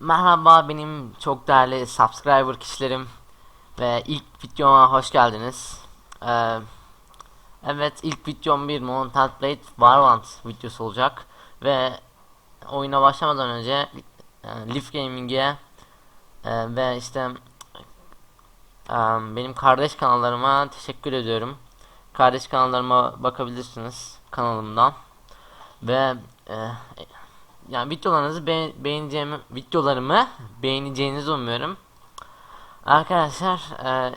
Merhaba benim çok değerli subscriber kişilerim ve ilk videoma hoş geldiniz. Ee, evet ilk videom bir Mountain Blade Warhunt videosu olacak ve oyuna başlamadan önce e, Leaf Gaming'e e, ve işte e, benim kardeş kanallarıma teşekkür ediyorum. Kardeş kanallarıma bakabilirsiniz kanalımdan ve e, yani videolarınızı be beğeneceğimi videolarımı beğeneceğinizi umuyorum. Arkadaşlar e,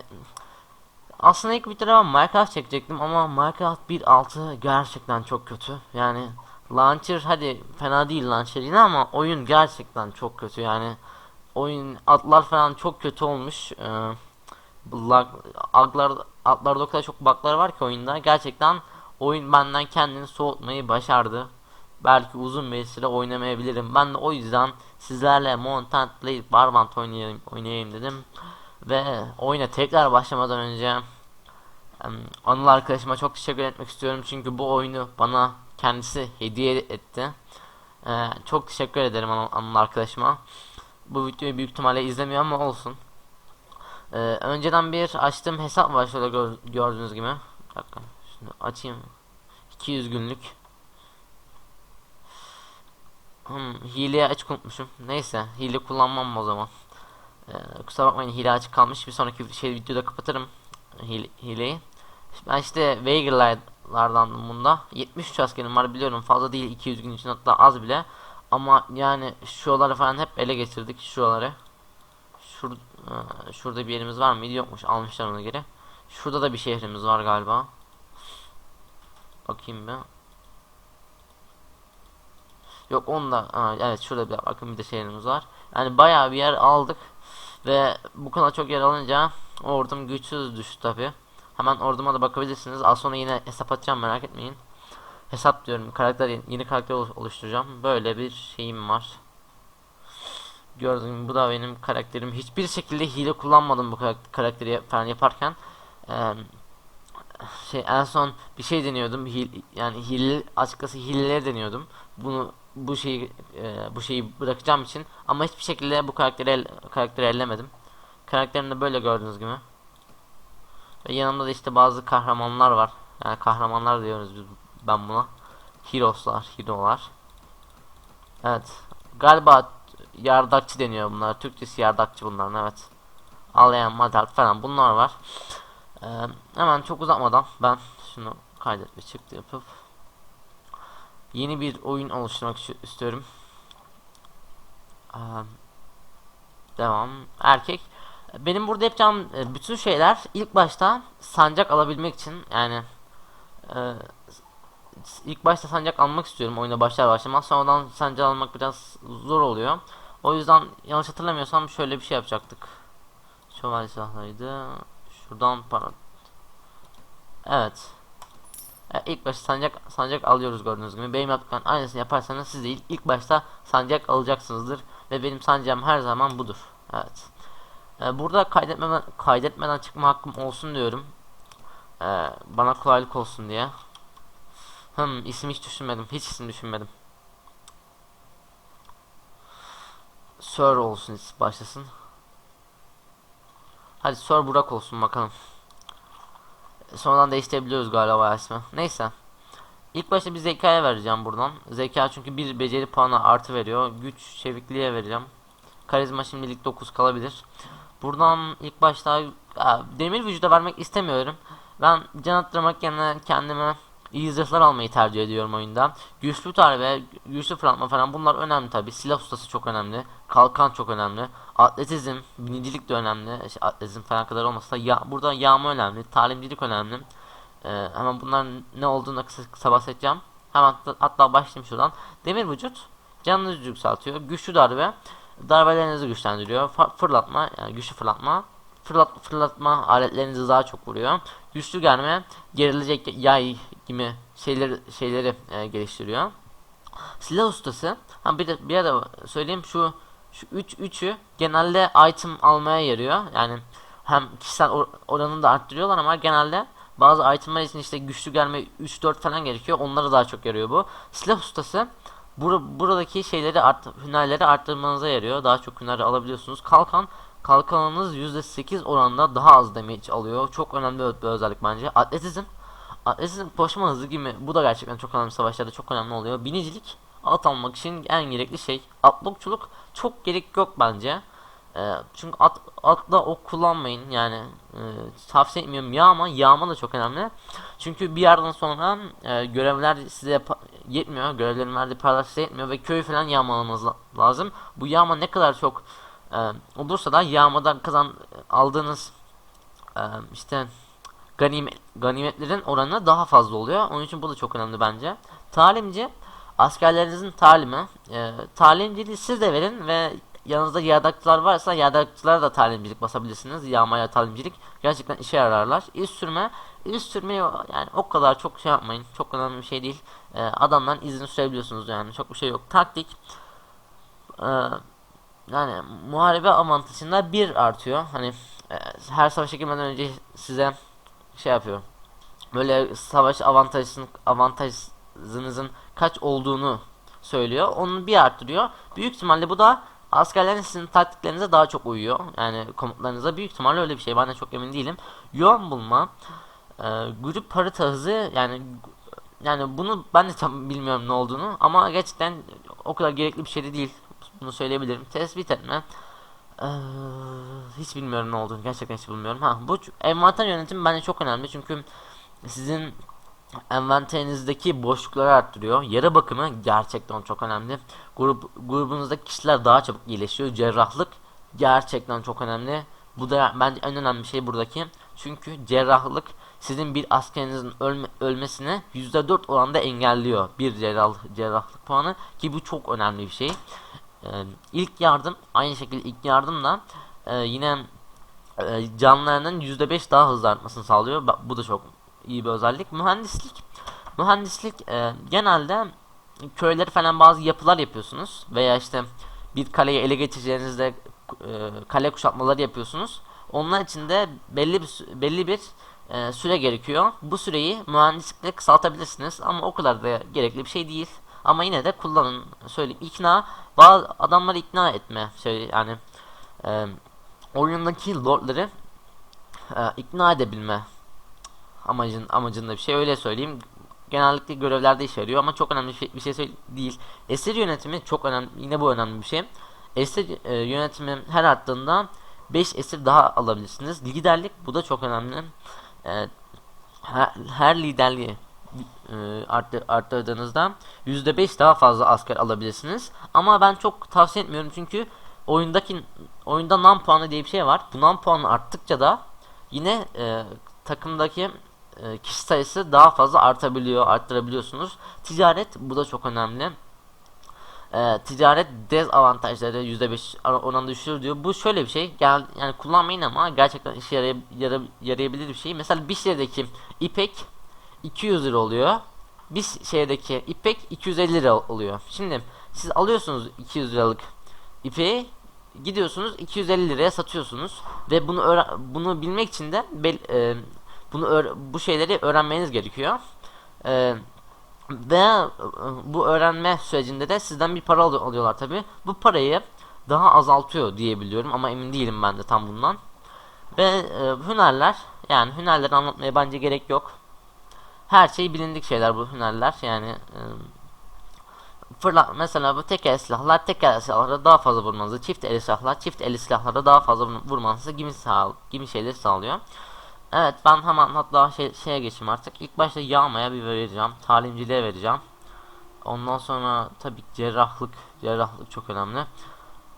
aslında ilk videoda Minecraft çekecektim ama Minecraft 1.6 gerçekten çok kötü. Yani launcher hadi fena değil launcher yine ama oyun gerçekten çok kötü yani. Oyun atlar falan çok kötü olmuş. E, bu lag, aglar, atlarda o kadar çok bug'lar var ki oyunda. Gerçekten oyun benden kendini soğutmayı başardı belki uzun bir süre oynamayabilirim. Ben de o yüzden sizlerle Mountain Blade Warhunt oynayayım, oynayayım dedim. Ve oyuna tekrar başlamadan önce Anıl arkadaşıma çok teşekkür etmek istiyorum. Çünkü bu oyunu bana kendisi hediye etti. Ee, çok teşekkür ederim Anıl, Anıl arkadaşıma. Bu videoyu büyük ihtimalle izlemiyor ama olsun. Ee, önceden bir açtığım hesap var şöyle gör, gördüğünüz gibi. Bir dakika şunu açayım. 200 günlük. Hmm, hileye açık unutmuşum. Neyse hile kullanmam o zaman. Ee, kusura bakmayın hile açık kalmış. Bir sonraki şey videoda kapatırım hile, hileyi. Ben işte Veiger'lardan bunda. 73 askerim var biliyorum fazla değil 200 gün için hatta az bile. Ama yani şuraları falan hep ele geçirdik şuraları. Şur, e, şurada bir yerimiz var mıydı yokmuş almışlar onu geri. Şurada da bir şehrimiz var galiba. Bakayım bir. Yok onda ha, evet şurada bir bakın bir de şehrimiz var. Yani bayağı bir yer aldık ve bu kadar çok yer alınca ordum güçsüz düştü tabi. Hemen orduma da bakabilirsiniz. Az sonra yine hesap atacağım merak etmeyin. Hesap diyorum karakter yeni karakter oluşturacağım. Böyle bir şeyim var. Gördüğüm bu da benim karakterim. Hiçbir şekilde hile kullanmadım bu karakteri falan yaparken. Ee, şey en son bir şey deniyordum. Hil, yani hile açıkçası hileleri deniyordum. Bunu bu şeyi e, bu şeyi bırakacağım için ama hiçbir şekilde bu karakteri el, karakteri ellemedim. Karakterini de böyle gördüğünüz gibi. Ve yanımda da işte bazı kahramanlar var. Yani kahramanlar diyoruz biz ben buna. Heroes'lar, hero'lar. Evet. Galiba yardakçı deniyor bunlar. Türkçesi yardakçı bunların evet. Ağlayan madal falan bunlar var. Ee, hemen çok uzatmadan ben şunu kaydet ve çıktı yapıp yeni bir oyun oluşturmak istiyorum. Devam. Erkek. Benim burada yapacağım e, bütün şeyler ilk başta sancak alabilmek için yani e, ilk başta sancak almak istiyorum oyuna başlar başlamaz sonradan sancak almak biraz zor oluyor. O yüzden yanlış hatırlamıyorsam şöyle bir şey yapacaktık. Şövalye silahlarıydı. Şuradan para. Evet. E, ilk başta sancak sancak alıyoruz gördüğünüz gibi. Benim yaptıklarım aynısını yaparsanız siz de ilk başta sancak alacaksınızdır ve benim sancağım her zaman budur. Evet. E, burada kaydetmeden kaydetmeden çıkma hakkım olsun diyorum. E, bana kolaylık olsun diye. Hım isim hiç düşünmedim. Hiç isim düşünmedim. Sir olsun başlasın. Hadi Sir Burak olsun bakalım. Sonradan değiştirebiliyoruz galiba ismi. Neyse. İlk başta bir zekaya vereceğim buradan. Zeka çünkü bir beceri puanı artı veriyor. Güç çevikliğe vereceğim. Karizma şimdilik 9 kalabilir. Buradan ilk başta demir vücuda vermek istemiyorum. Ben can attırmak yerine kendime iyi zırhlar almayı tercih ediyorum oyunda. Güçlü darbe, güçlü fırlatma falan bunlar önemli tabi. Silah ustası çok önemli. Kalkan çok önemli. Atletizm, binicilik de önemli. İşte atletizm falan kadar olmasa da ya, burada yağma önemli. Talimcilik önemli. Ee, hemen bunların ne olduğunu kısa, kısa bahsedeceğim. Hemen hatta başlayayım şuradan. Demir vücut canınızı yükseltiyor. Güçlü darbe darbelerinizi güçlendiriyor. fırlatma yani güçlü fırlatma fırlat fırlatma aletlerinizi daha çok vuruyor. Güçlü germe gerilecek yay gibi şeyleri şeyleri e, geliştiriyor. Silah ustası ha bir de bir ara söyleyeyim şu şu 3 üç, 3'ü genelde item almaya yarıyor. Yani hem kişisel or oranını da arttırıyorlar ama genelde bazı itemler için işte güçlü gelme 3 4 falan gerekiyor. Onları daha çok yarıyor bu. Silah ustası bur buradaki şeyleri art hünerleri arttırmanıza yarıyor. Daha çok hüner alabiliyorsunuz. Kalkan kalkanınız %8 oranında daha az damage alıyor. Çok önemli bir özellik bence. Atletizm Atletizm koşma hızı gibi bu da gerçekten çok önemli savaşlarda çok önemli oluyor. Binicilik at almak için en gerekli şey. Atlokçuluk çok gerek yok bence. Ee, çünkü at, atla ok kullanmayın yani e, tavsiye etmiyorum yağma yağma da çok önemli çünkü bir yerden sonra e, görevler size yetmiyor görevlerin verdiği paralar size yetmiyor ve köy falan yağmalamanız la- lazım bu yağma ne kadar çok e, olursa da yağmadan kazan aldığınız e, işte ganimet, ganimetlerin oranı daha fazla oluyor onun için bu da çok önemli bence talimci askerlerinizin talimi e, talimciliği siz de verin ve yanınızda yardakçılar varsa yardakçılara da talimcilik basabilirsiniz. Yağmaya talimcilik gerçekten işe yararlar. İz sürme, iz sürme yani o kadar çok şey yapmayın. Çok önemli bir şey değil. Ee, adamdan izini sürebiliyorsunuz yani. Çok bir şey yok. Taktik ee, yani muharebe avantajında bir artıyor. Hani e, her savaşa girmeden önce size şey yapıyor. Böyle savaş avantajının avantajınızın kaç olduğunu söylüyor. Onu bir arttırıyor. Büyük ihtimalle bu da askerlerin sizin taktiklerinize daha çok uyuyor. Yani komutlarınıza büyük ihtimalle öyle bir şey. Ben de çok emin değilim. Yoğun bulma, e, grup harita hızı yani yani bunu ben de tam bilmiyorum ne olduğunu ama gerçekten o kadar gerekli bir şey de değil. Bunu söyleyebilirim. Tespit etme. Ee, hiç bilmiyorum ne olduğunu gerçekten hiç bilmiyorum. Ha bu envanter yönetimi bence çok önemli çünkü sizin envanterinizdeki boşlukları arttırıyor. Yara bakımı gerçekten çok önemli. Grup grubunuzdaki kişiler daha çabuk iyileşiyor. Cerrahlık gerçekten çok önemli. Bu da bence en önemli şey buradaki. Çünkü cerrahlık sizin bir askerinizin ölme, ölmesini %4 oranda engelliyor. Bir cerrah, cerrahlık puanı ki bu çok önemli bir şey. Ee, ilk yardım aynı şekilde ilk yardım da e, yine e, canlarının %5 daha hızlı artmasını sağlıyor. Bu da çok iyi bir özellik. Mühendislik mühendislik e, genelde köyleri falan bazı yapılar yapıyorsunuz veya işte bir kaleyi ele geçireceğinizde e, kale kuşatmaları yapıyorsunuz. Onlar için de belli bir belli bir e, süre gerekiyor. Bu süreyi mühendislikle kısaltabilirsiniz ama o kadar da gerekli bir şey değil. Ama yine de kullanın. Söyleyeyim ikna bazı adamları ikna etme şey yani e, oyundaki lordları e, ikna edebilme amacın amacında bir şey öyle söyleyeyim. Genellikle görevlerde işe yarıyor ama çok önemli bir şey, bir şey söyle- değil. Esir yönetimi çok önemli. Yine bu önemli bir şey. Esir e, yönetimi her arttığında 5 esir daha alabilirsiniz. Liderlik bu da çok önemli. E, her, her liderliği arttı, arttırdığınızda %5 daha fazla asker alabilirsiniz. Ama ben çok tavsiye etmiyorum çünkü oyundaki oyunda nam puanı diye bir şey var. Bu nam puanı arttıkça da yine e, takımdaki e, kişi sayısı daha fazla artabiliyor, arttırabiliyorsunuz. Ticaret bu da çok önemli. E, ticaret dezavantajları %5 ar- oranında düşürür diyor. Bu şöyle bir şey. Gel, yani kullanmayın ama gerçekten işe yarayab- yara- yarayabilir bir şey. Mesela bir şehirdeki ipek 200 lira oluyor. Bir şehirdeki ipek 250 lira oluyor. Şimdi siz alıyorsunuz 200 liralık ipeği gidiyorsunuz 250 liraya satıyorsunuz ve bunu bunu bilmek için de e, bunu bu şeyleri öğrenmeniz gerekiyor. E, ve e, bu öğrenme sürecinde de sizden bir para alı- alıyorlar tabi. Bu parayı daha azaltıyor diye biliyorum ama emin değilim ben de tam bundan. Ve e, hünerler yani hünerleri anlatmaya bence gerek yok. Her şey bilindik şeyler bu hünerler yani e, fırla mesela bu tek el silahlar tek el silahlara daha fazla vurmanızı, çift el silahlar çift el silahlara daha fazla vur- vurmanızı gibi sağ gibi şeyleri sağlıyor. Evet ben hemen hatta şey, şeye geçeyim artık. İlk başta yağmaya bir vereceğim. Talimciliğe vereceğim. Ondan sonra tabii cerrahlık, cerrahlık çok önemli.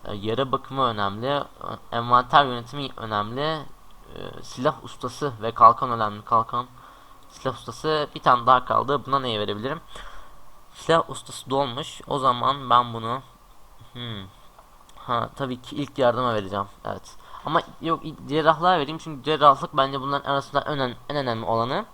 E, yara bakımı önemli. Envanter yönetimi önemli. e, silah ustası ve kalkan önemli. Kalkan, silah ustası bir tane daha kaldı. Buna neye verebilirim? Silah ustası dolmuş. O zaman ben bunu hmm. Ha tabii ki ilk yardıma vereceğim. Evet. Ama yok cerrahlığa vereyim çünkü cerrahlık bence bunların arasında en, önem- en önemli olanı.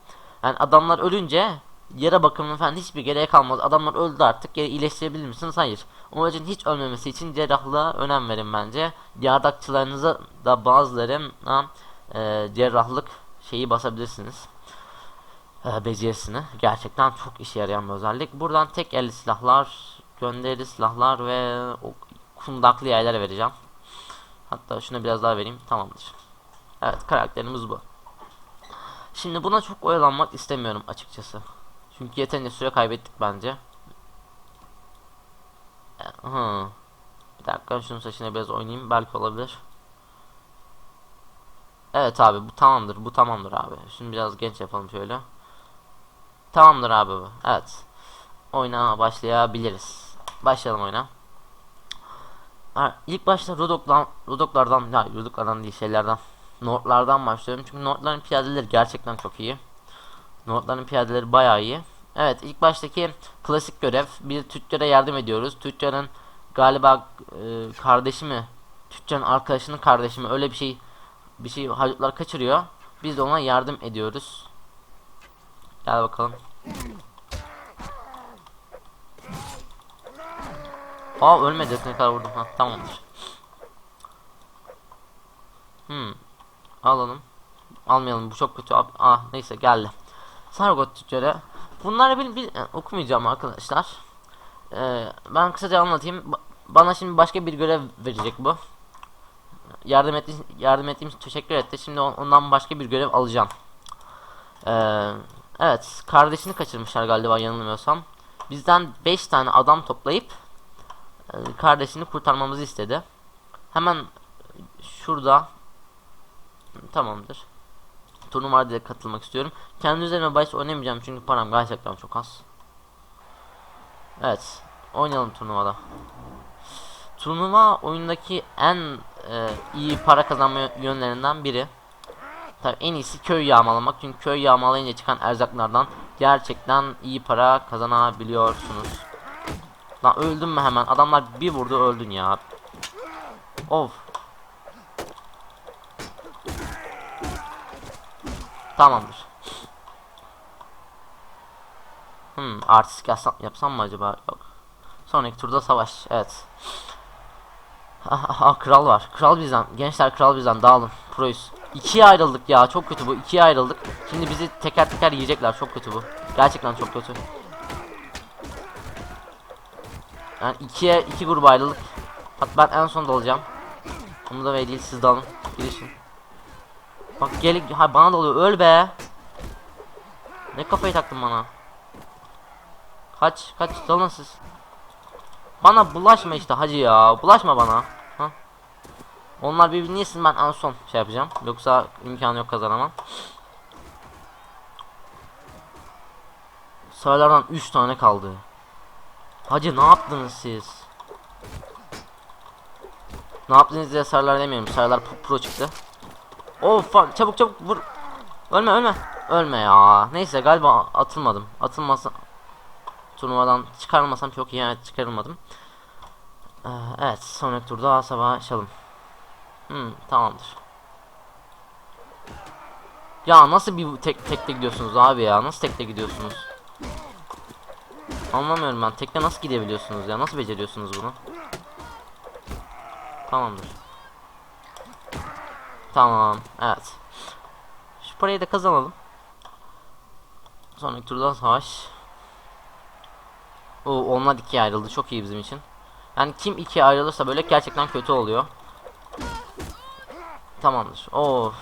Yani adamlar ölünce yara bakımının falan hiçbir gereği kalmaz. Adamlar öldü artık. Geri iyileştirebilir misiniz? Hayır. Onun için hiç ölmemesi için cerrahlığa önem verin bence. Yardakçılarınıza da bazılarına e, cerrahlık şeyi basabilirsiniz e, becerisini. Gerçekten çok işe yarayan bir özellik. Buradan tek elli silahlar Gönderili silahlar ve kundaklı yaylar vereceğim. Hatta şuna biraz daha vereyim. Tamamdır. Evet karakterimiz bu. Şimdi buna çok oyalanmak istemiyorum açıkçası. Çünkü yeterince süre kaybettik bence. E, Hı. Bir dakika şunun saçına biraz oynayayım. Belki olabilir. Evet abi bu tamamdır. Bu tamamdır abi. Şimdi biraz genç yapalım şöyle. Tamamdır abi bu. Evet. Oyuna başlayabiliriz. Başlayalım oyuna. Ha, ilk başta Rodok'dan, Rodok'lardan, ya Rodok'lardan değil şeylerden, Nordlardan başlıyorum. Çünkü Nordların piyadeleri gerçekten çok iyi. Nordların piyadeleri bayağı iyi. Evet ilk baştaki klasik görev bir tüccara yardım ediyoruz. Tüccarın galiba e, kardeşi mi? Tüccarın arkadaşının kardeşi mi? Öyle bir şey bir şey haydutlar kaçırıyor. Biz de ona yardım ediyoruz. Gel bakalım. Aa ölmedi. Ne kadar vurdum. Ha tamamdır. Hmm. Alalım. Almayalım. Bu çok kötü. Ah neyse geldi. Sargot tüccarı. Bunları bil, bil e, okumayacağım arkadaşlar. Ee, ben kısaca anlatayım. Ba- bana şimdi başka bir görev verecek bu. Yardım etti yardım ettiğim teşekkür etti. Şimdi on- ondan başka bir görev alacağım. Ee, evet, kardeşini kaçırmışlar galiba yanılmıyorsam. Bizden 5 tane adam toplayıp e, kardeşini kurtarmamızı istedi. Hemen şurada tamamdır. Turnuvaya da katılmak istiyorum. Kendi üzerime bahis oynamayacağım çünkü param gerçekten çok az. Evet, oynayalım turnuvada. Turnuva oyundaki en e, iyi para kazanma yönlerinden biri. Tabii en iyisi köy yağmalamak çünkü köy yağmalayınca çıkan erzaklardan gerçekten iyi para kazanabiliyorsunuz. Lan öldüm mü hemen? Adamlar bir vurdu öldün ya. Of. Tamamdır. Hmm, artistik yapsam, mı acaba? Yok. Sonraki turda savaş. Evet. Aha, kral var. Kral bizden. Gençler kral bizden. Dağılın. Proyuz. İkiye ayrıldık ya. Çok kötü bu. İkiye ayrıldık. Şimdi bizi teker teker yiyecekler. Çok kötü bu. Gerçekten çok kötü. Yani ikiye iki gruba ayrıldık. Bak ben en son dalacağım. Onu da değil siz dalın. Girişin. Bak gel ha bana dalıyor. Öl be. Ne kafayı taktın bana? Kaç kaç dalın siz. Bana bulaşma işte hacı ya. Bulaşma bana. Onlar birbirini yesin ben en son şey yapacağım. Yoksa imkanı yok kazanamam. Sayılardan 3 tane kaldı. Hacı ne yaptınız siz? Ne yaptınız diye sarılar demiyorum. Sarılar pro, çıktı. Of fuck çabuk çabuk vur. Ölme ölme. Ölme ya. Neyse galiba atılmadım. Atılmasa turnuvadan çıkarmasam çok iyi. Evet çıkarılmadım. Ee, evet sonraki turda savaşalım. Hmm, tamamdır. Ya nasıl bir tek tekte gidiyorsunuz abi ya? Nasıl tekte gidiyorsunuz? Anlamıyorum ben. Tekte nasıl gidebiliyorsunuz ya? Nasıl beceriyorsunuz bunu? Tamamdır. Tamam. Evet. Şu parayı da kazanalım. Sonraki turda savaş. Oo, onlar ikiye ayrıldı. Çok iyi bizim için. Yani kim ikiye ayrılırsa böyle gerçekten kötü oluyor. Tamamdır. Of.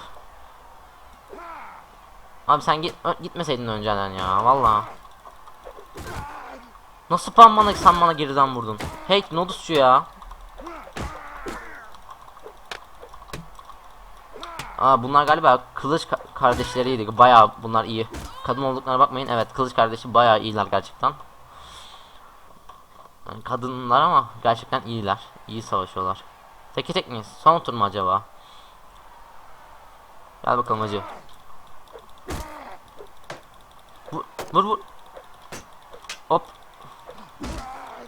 Abi sen git gitmeseydin önceden ya. Valla. Nasıl pan bana sen bana geriden vurdun? Hey Nodusçu ya. Aa bunlar galiba kılıç ka- kardeşleriydi. Bayağı bunlar iyi. Kadın olduklarına bakmayın. Evet kılıç kardeşi bayağı iyiler gerçekten. Yani kadınlar ama gerçekten iyiler. İyi savaşıyorlar. Teke tek miyiz? Son tur mu acaba? Gel bakalım hacı. Vur vur vur. Hop.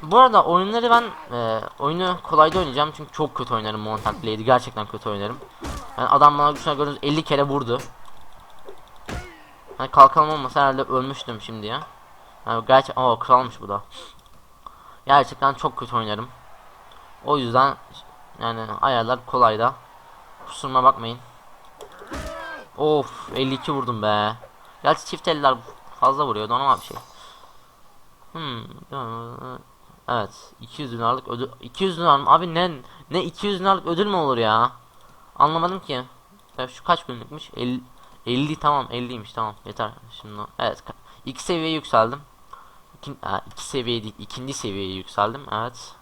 Bu arada oyunları ben e, oyunu kolayda oynayacağım çünkü çok kötü oynarım Mountain Blade'i gerçekten kötü oynarım. Yani adam bana güçler gördüğünüz 50 kere vurdu. Hani kalkalım olmasa herhalde ölmüştüm şimdi ya. Yani gerçek o kralmış bu da. Gerçekten çok kötü oynarım. O yüzden yani ayarlar kolayda. Kusuruma bakmayın. Of 52 vurdum be. Gerçi çift eller fazla vuruyor normal bir şey. Hmm. Evet 200 dinarlık ödül 200 dinar mı? Abi ne ne 200 dinarlık ödül mü olur ya? Anlamadım ki. Ya şu kaç günlükmüş? 50 50 tamam 50'ymiş tamam yeter. Şimdi evet iki seviyeye yükseldim. İki, ha, iki seviye değil ikinci seviyeye yükseldim evet.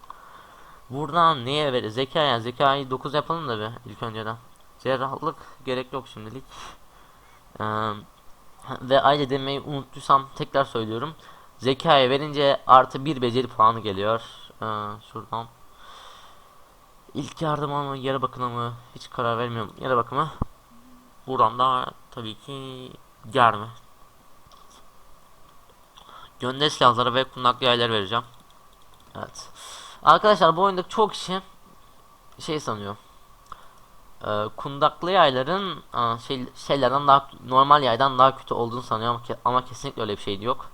Buradan neye verir? Zeka yani zekayı 9 yapalım da bir ilk önceden. Cerrahlık gerek yok şimdilik. Eee ve ayrıca demeyi unuttuysam tekrar söylüyorum. Zekaya verince artı bir beceri puanı geliyor. Ee, şuradan. İlk yardıma mı, yara bakımı mı? Hiç karar vermiyorum. Yara bakımı. Buradan da tabii ki germe. Gönder silahları ve kundaklı yaylar vereceğim. Evet. Arkadaşlar bu oyunda çok kişi şey sanıyor. Ee, kundaklı yayların aa, şey, şeylerden daha normal yaydan daha kötü olduğunu sanıyor ama, ke- ama kesinlikle öyle bir şey yok.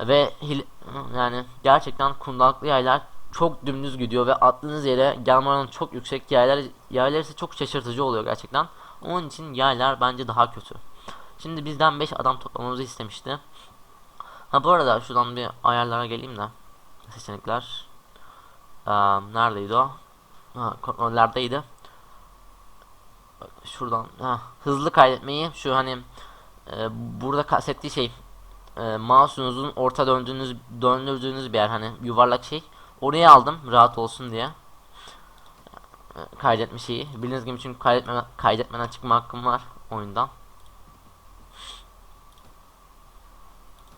Ve yani gerçekten kundaklı yaylar çok dümdüz gidiyor ve attığınız yere gelme oranı çok yüksek. Yaylar, yaylar ise çok şaşırtıcı oluyor gerçekten. Onun için yaylar bence daha kötü. Şimdi bizden 5 adam toplamamızı istemişti. Ha bu arada şuradan bir ayarlara geleyim de. Seçenekler. Ee, neredeydi o? Ha, kontrollerdeydi. Şuradan ha, hızlı kaydetmeyi şu hani e, burada kastettiği şey e, mouse'unuzun orta döndüğünüz döndürdüğünüz bir yer hani yuvarlak şey. Oraya aldım rahat olsun diye. E, kaydetme şeyi. Bildiğiniz gibi çünkü kaydetme, kaydetmeden çıkma hakkım var oyundan.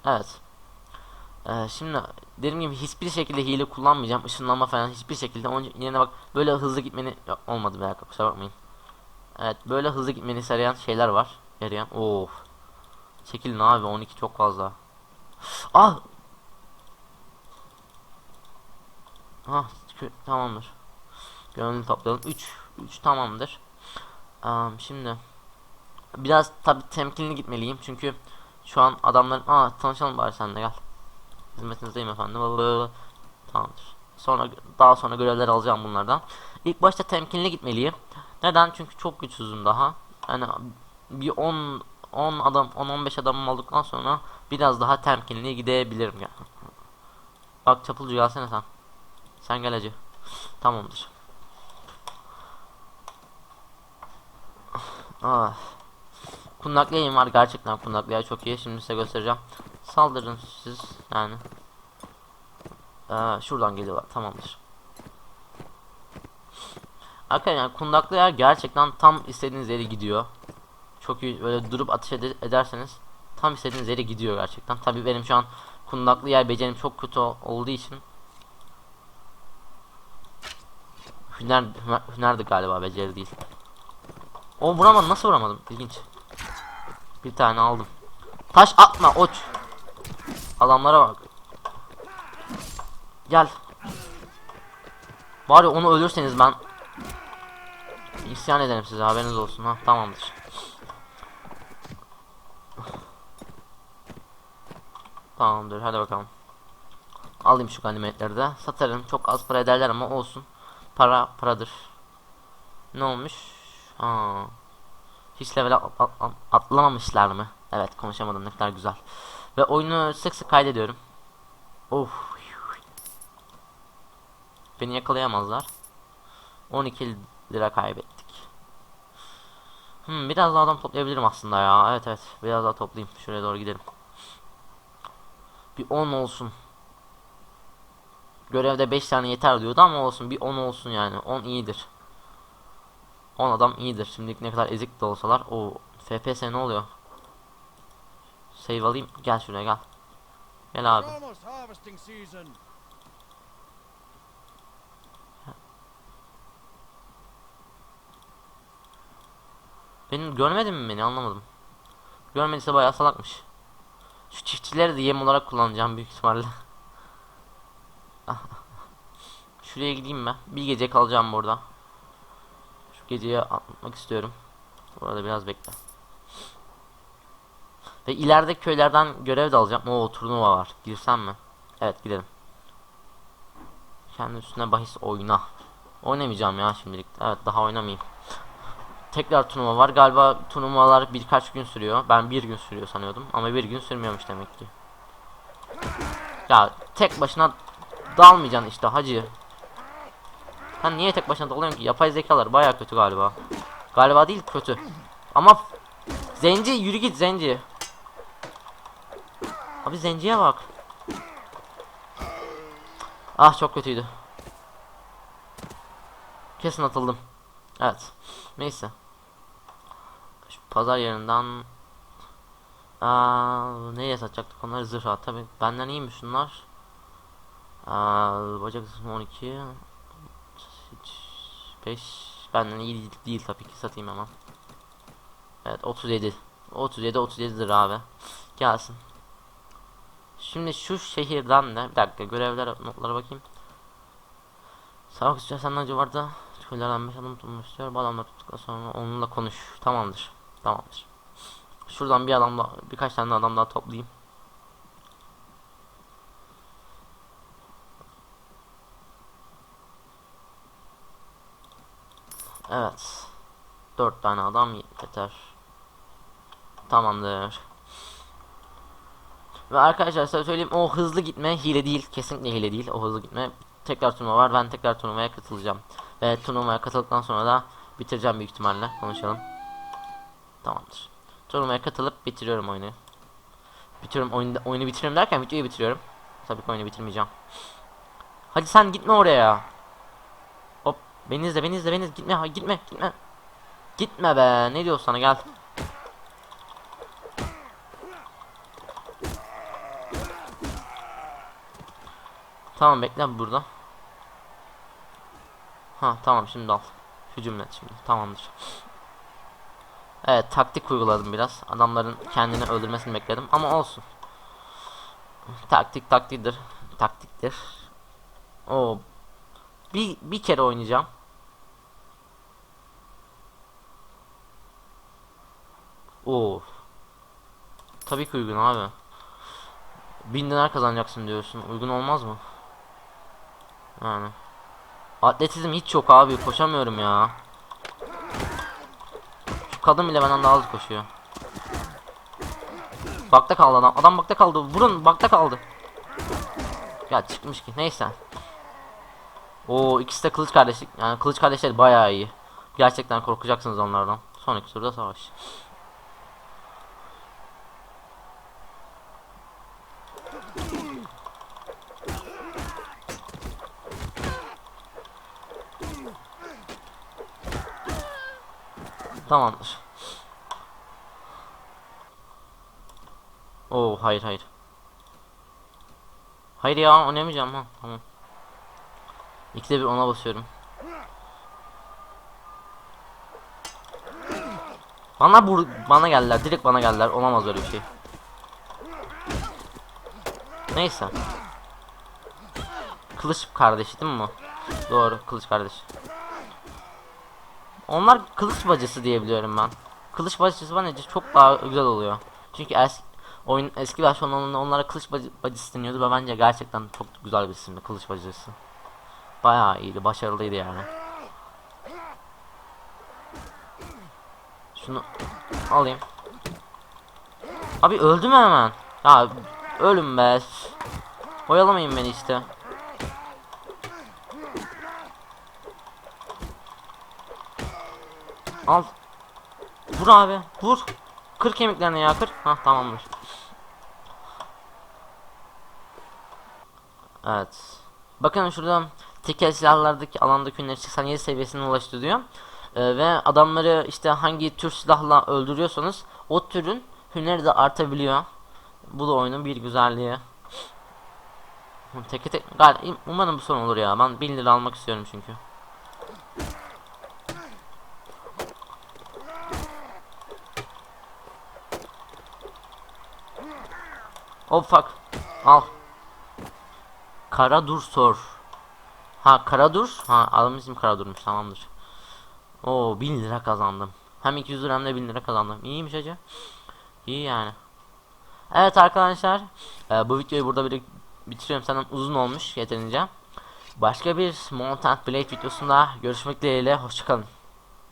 Evet. E, şimdi dediğim gibi hiçbir şekilde hile kullanmayacağım. Işınlanma falan hiçbir şekilde. Onun yerine bak böyle hızlı gitmeni olmadı dakika kusura bakmayın. Evet böyle hızlı gitmeni sarayan şeyler var. Yarayan. Of. Çekilin abi 12 çok fazla. Ah. Ah tamamdır. Gönlünü toplayalım. 3 3 tamamdır. Am, şimdi biraz tabi temkinli gitmeliyim çünkü şu an adamların aa tanışalım bari sen de gel. Hizmetinizdeyim efendim. Tamamdır. Sonra daha sonra görevler alacağım bunlardan. İlk başta temkinli gitmeliyim. Neden? Çünkü çok güçsüzüm daha. Yani bir 10 10 adam 10 15 adamım olduktan sonra biraz daha temkinli gidebilirim ya. Bak çapulcu gelsene sen. Sen gel hacı. Tamamdır. Ah. Kundaklı yayın var gerçekten kundaklı yay çok iyi. Şimdi size göstereceğim. Saldırın siz yani. Ee, şuradan geliyorlar tamamdır. Arkadaşlar yani kundaklı yer gerçekten tam istediğiniz yere gidiyor. Çok iyi böyle durup ateş ede- ederseniz tam istediğiniz yere gidiyor gerçekten. Tabii benim şu an kundaklı yer becerim çok kötü ol- olduğu için Hüner, hüner hünerdi galiba beceri değil. O vuramadım nasıl vuramadım ilginç. Bir tane aldım. Taş atma oç. Adamlara bak. Gel. Bari onu ölürseniz ben İsyan ederim size haberiniz olsun ha tamamdır. Tamamdır hadi bakalım. Alayım şu ganimetleri de satarım çok az para ederler ama olsun. Para paradır. Ne olmuş? Aa. Hiç level at- at- at- atlamamışlar mı? Evet konuşamadım ne kadar güzel. Ve oyunu sık sık kaydediyorum. Of. Beni yakalayamazlar. 12 lira kaybettik. Hmm, biraz daha adam toplayabilirim aslında ya. Evet evet. Biraz daha toplayayım. Şuraya doğru gidelim. Bir 10 olsun. Görevde 5 tane yeter diyordu ama olsun. Bir 10 olsun yani. 10 iyidir. 10 adam iyidir. Şimdilik ne kadar ezik de olsalar. O FPS ne oluyor? Save alayım. Gel şuraya gel. Gel abi. Benim görmedin mi beni anlamadım. Görmediyse bayağı salakmış. Şu çiftçileri de yem olarak kullanacağım büyük ihtimalle. Şuraya gideyim ben. Bir gece kalacağım burada. Şu geceyi atmak istiyorum. Burada biraz bekle. Ve ileride köylerden görev de alacağım. Oo turnuva var. Girsem mi? Evet gidelim. Kendi üstüne bahis oyna. Oynamayacağım ya şimdilik. Evet daha oynamayayım. Tekrar turnuva var. Galiba turnuvalar birkaç gün sürüyor. Ben bir gün sürüyor sanıyordum. Ama bir gün sürmüyormuş demek ki. Ya tek başına dalmayacaksın işte hacı. Sen niye tek başına dalıyorsun ki? Yapay zekalar baya kötü galiba. Galiba değil kötü. Ama Zenci yürü git Zenci. Abi Zenci'ye bak. Ah çok kötüydü. Kesin atıldım. Evet. Neyse. Şu pazar yerinden Aa, neye satacaktık? Onları zırha tabi benden iyiymiş şunlar? Aa, bacak kısmı 12 hiç 5 benden iyi değil, değil tabii ki. Satayım hemen. Evet 37 37 37'dir abi. Gelsin. Şimdi şu şehirden de bir dakika görevler notlara bakayım. Sağlık istiyor senden civarda 5 adam tutmak istiyor bu adamlar tuttuktan sonra onunla konuş tamamdır tamamdır Şuradan bir adam daha, birkaç tane adam daha toplayayım. Evet. Dört tane adam yeter. Tamamdır. Ve arkadaşlar size söyleyeyim o hızlı gitme hile değil. Kesinlikle hile değil o hızlı gitme. Tekrar turnuva var. Ben tekrar turnuvaya katılacağım. Ve turnuvaya katıldıktan sonra da bitireceğim büyük ihtimalle. Konuşalım. Tamamdır. Turnuvaya katılıp bitiriyorum oyunu. Bitiriyorum oyunu, oyunu bitiriyorum derken videoyu bitiriyorum. Tabii ki oyunu bitirmeyeceğim. Hadi sen gitme oraya. Hop beni izle beni izle beni izle. gitme gitme gitme. Gitme be ne diyor sana gel. Tamam bekle burada. Ha tamam şimdi al. Hücum et şimdi tamamdır. Evet taktik uyguladım biraz. Adamların kendini öldürmesini bekledim ama olsun. Taktik taktiktir. Taktiktir. O bir bir kere oynayacağım. Oo. Tabii ki uygun abi. Bin dinar kazanacaksın diyorsun. Uygun olmaz mı? Yani. Atletizm hiç yok abi. Koşamıyorum ya. Kadın bile benden daha hızlı koşuyor. Bakta kaldı adam. Adam bakta kaldı. Vurun bakta kaldı. Ya çıkmış ki. Neyse. O ikisi de kılıç kardeşlik. Yani kılıç kardeşler bayağı iyi. Gerçekten korkacaksınız onlardan. Sonraki turda savaş. Tamamdır. Oo hayır hayır. Hayır ya oynamayacağım ha. Tamam. İkide bir ona basıyorum. Bana bur bana geldiler. Direkt bana geldiler. Olamaz öyle bir şey. Neyse. Kılıç kardeşi değil mi bu? Doğru kılıç kardeş. Onlar kılıç bacısı diye biliyorum ben. Kılıç bacısı bence çok daha güzel oluyor. Çünkü es oyun eski versiyonlarında onlara kılıç bacı bacısı deniyordu ve bence gerçekten çok güzel bir isimdi kılıç bacısı. Bayağı iyiydi, başarılıydı yani. Şunu alayım. Abi öldü mü hemen? Ya ölüm be. Oyalamayın beni işte. Al. Vur abi. Vur. Kır kemiklerini ya kır. Hah tamamdır. Evet. Bakın şurada tekel silahlardaki alandaki ünleri 87 seviyesine ulaştı diyor. Ee, ve adamları işte hangi tür silahla öldürüyorsanız o türün hüneri de artabiliyor. Bu da oyunun bir güzelliği. Teke tek umarım bu son olur ya. Ben 1000 lira almak istiyorum çünkü. Oh fuck. Al. Karadur sor. Ha Karadur. Ha adamın ismi Karadur'muş tamamdır. Oo 1000 lira kazandım. Hem 200 lira hem de 1000 lira kazandım. İyiymiş hacı. İyi yani. Evet arkadaşlar. E, bu videoyu burada bir bitiriyorum. Sanırım uzun olmuş yeterince. Başka bir Mountain Blade videosunda görüşmek dileğiyle. Hoşçakalın.